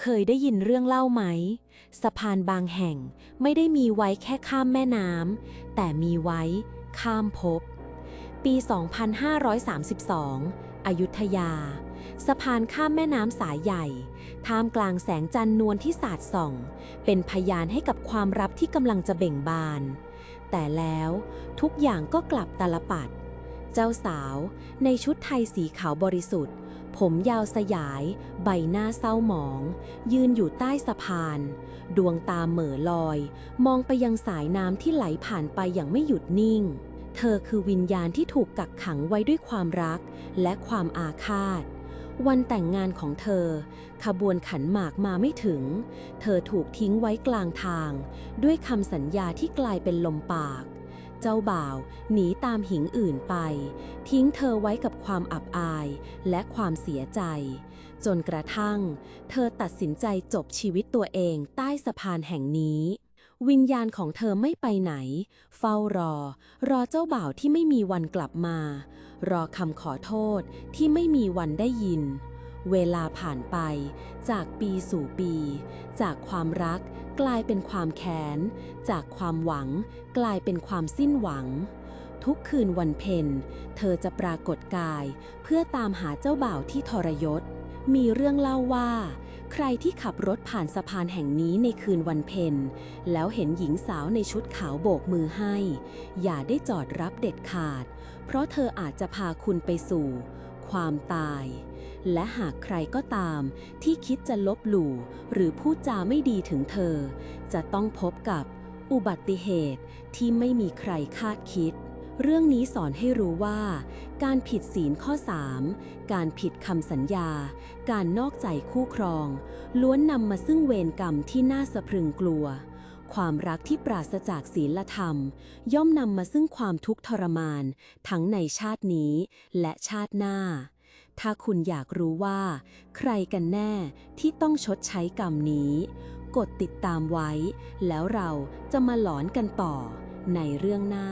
เคยได้ยินเรื่องเล่าไหม สะพานบางแห่งไม่ได้มีไว้แค่ข้ามแม่น้ำแต่มีไว้ข้ามภพปี 2532 อยุธยา สะพานข้ามแม่น้ำสายใหญ่ ท่ามกลางแสงจันทร์นวลที่สาดส่อง เป็นพยานให้กับความรับที่กำลังจะเบ่งบาน แต่แล้วทุกอย่างก็กลับตาลปัด เจ้าสาวในชุดไทยสีขาวบริสุทธิ์ ผมยาวสยาย ใบหน้าเศร้าหมอง ยืนอยู่ใต้สะพาน ดวงตาเหม่อลอย มองไปยังสายน้ำที่ไหลผ่านไปอย่างไม่หยุดนิ่ง เธอคือวิญญาณที่ถูกกักขังไว้ด้วยความรักและความอาฆาต วันแต่งงานของเธอ ขบวนขันหมากมาไม่ถึง เธอถูกทิ้งไว้กลางทาง ด้วยคำสัญญาที่กลายเป็นลมปาก เจ้าบ่าวหนีตามหิงอื่นไป ทิ้งเธอไว้กับความอับอายและความเสียใจ จนกระทั่ง เธอตัดสินใจจบชีวิตตัวเองใต้สะพานแห่งนี้ วิญญาณของเธอไม่ไปไหน เฝ้ารอ รอเจ้าบ่าวที่ไม่มีวันกลับมา รอคำขอโทษที่ไม่มีวันได้ยินเวลาผ่านไป จากปีสู่ปี จากความรัก กลายเป็นความแค้น จากความหวัง กลายเป็นความสิ้นหวัง ทุกคืนวันเพ็ญเธอจะปรากฏกาย เพื่อตามหาเจ้าบ่าวที่ทรยศ มีเรื่องเล่าว่า ใครที่ขับรถผ่านสะพานแห่งนี้ในคืนวันเพ็ญแล้วเห็นหญิงสาวในชุดขาวโบกมือให้ อย่าได้จอดรับเด็ดขาด เพราะเธออาจจะพาคุณไปสู่ ความตาย และหากใครก็ตามที่คิดจะลบหลู่หรือพูดจาไม่ดีถึงเธอ จะต้องพบกับอุบัติเหตุที่ไม่มีใครคาดคิด เรื่องนี้สอนให้รู้ว่า การผิดศีลข้อ 3 การผิดคำสัญญา การนอกใจคู่ครอง ล้วนนำมาซึ่งเวรกรรมที่น่าสะพรึงกลัว ความรักที่ปราศจากศีลธรรม ย่อมนำมาซึ่งความทุกข์ทรมาน ทั้งในชาตินี้และชาติหน้า ถ้าคุณอยากรู้ว่า ใครกันแน่ที่ต้องชดใช้กรรมนี้ กดติดตามไว้ แล้วเราจะมาหลอนกันต่อในเรื่องหน้า